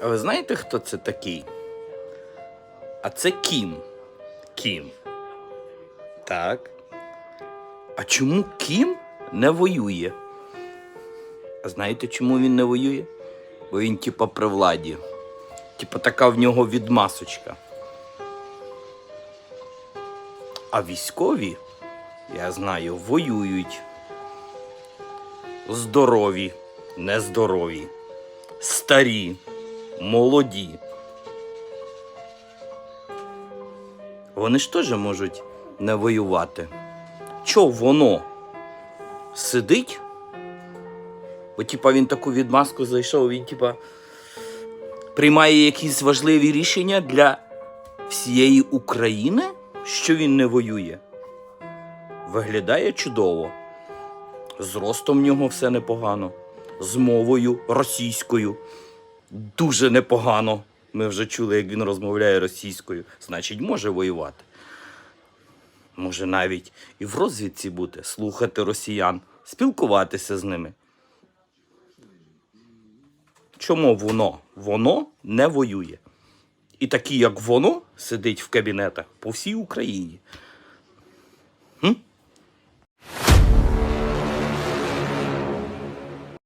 А ви знаєте, хто це такий? А це Кім. Кім. Так. А чому Кім не воює? А знаєте, чому він не воює? Бо він, типа, при владі. Типа така в нього відмасочка. А військові, я знаю, воюють. Здорові, нездорові, старі, молоді. Вони ж теж можуть не воювати. Чо воно сидить? Бо, типа, він таку відмазку зайшов, він, типа, приймає якісь важливі рішення для всієї України, що він не воює. Виглядає чудово. З ростом в нього все непогано. З мовою російською. Дуже непогано. Ми вже чули, як він розмовляє російською. Значить, може воювати. Може навіть і в розвідці бути, слухати росіян, спілкуватися з ними. Чому воно? Воно не воює. І такі, як воно, сидить в кабінетах по всій Україні.